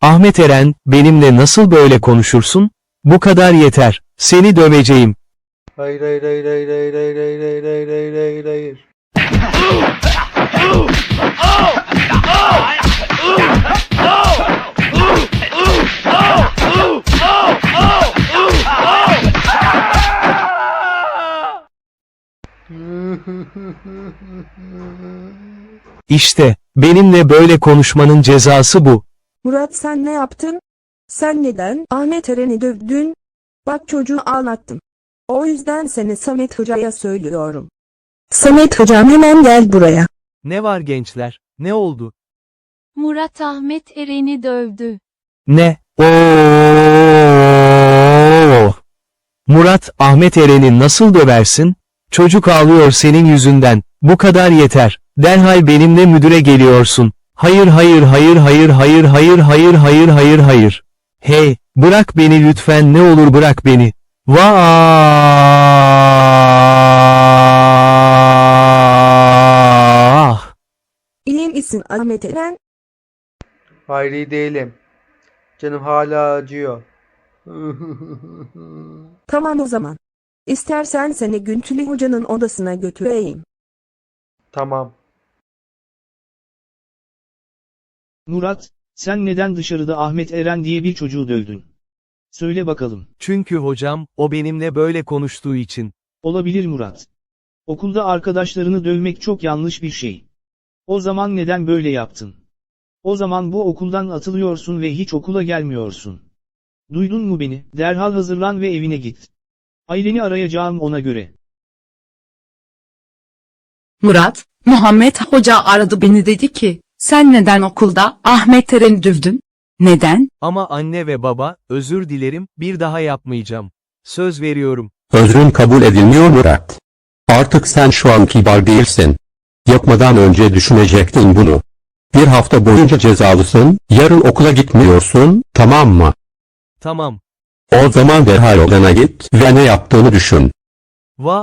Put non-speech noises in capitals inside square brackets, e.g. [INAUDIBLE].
Ahmet Eren, benimle nasıl böyle konuşursun? Bu kadar yeter. Seni döveceğim. Hayır hayır hayır hayır hayır hayır hayır hayır hayır hayır hayır hayır. [LAUGHS] İşte, benimle böyle konuşmanın cezası bu. Murat sen ne yaptın? Sen neden Ahmet Eren'i dövdün? Bak çocuğu anlattım. O yüzden seni Samet Hoca'ya söylüyorum. Samet Hocam hemen gel buraya. Ne var gençler? Ne oldu? Murat Ahmet Eren'i dövdü. Ne? Oo! Murat, Ahmet Eren'i nasıl döversin? Çocuk ağlıyor senin yüzünden. Bu kadar yeter. Derhal benimle müdüre geliyorsun. Hayır hayır hayır hayır hayır hayır hayır hayır hayır hayır. Hey, bırak beni lütfen ne olur bırak beni. Vah! İyi misin Ahmet Eren? Hayır iyi değilim. Canım hala acıyor. Tamam o zaman. İstersen seni Güntülü Hoca'nın odasına götüreyim. tamam. Murat, sen neden dışarıda Ahmet Eren diye bir çocuğu dövdün? Söyle bakalım. Çünkü hocam, o benimle böyle konuştuğu için. Olabilir Murat. Okulda arkadaşlarını dövmek çok yanlış bir şey. O zaman neden böyle yaptın? O zaman bu okuldan atılıyorsun ve hiç okula gelmiyorsun. Duydun mu beni? Derhal hazırlan ve evine git. Aileni arayacağım ona göre. Murat, Muhammed Hoca aradı beni dedi ki, sen neden okulda Ahmet Eren'i dövdün? Neden? Ama anne ve baba, özür dilerim, bir daha yapmayacağım. Söz veriyorum. Özrün kabul edilmiyor Murat. Artık sen şu an kibar değilsin. Yapmadan önce düşünecektin bunu. Bir hafta boyunca cezalısın, yarın okula gitmiyorsun, tamam mı? Tamam. O zaman derhal odana git ve ne yaptığını düşün. Vaa!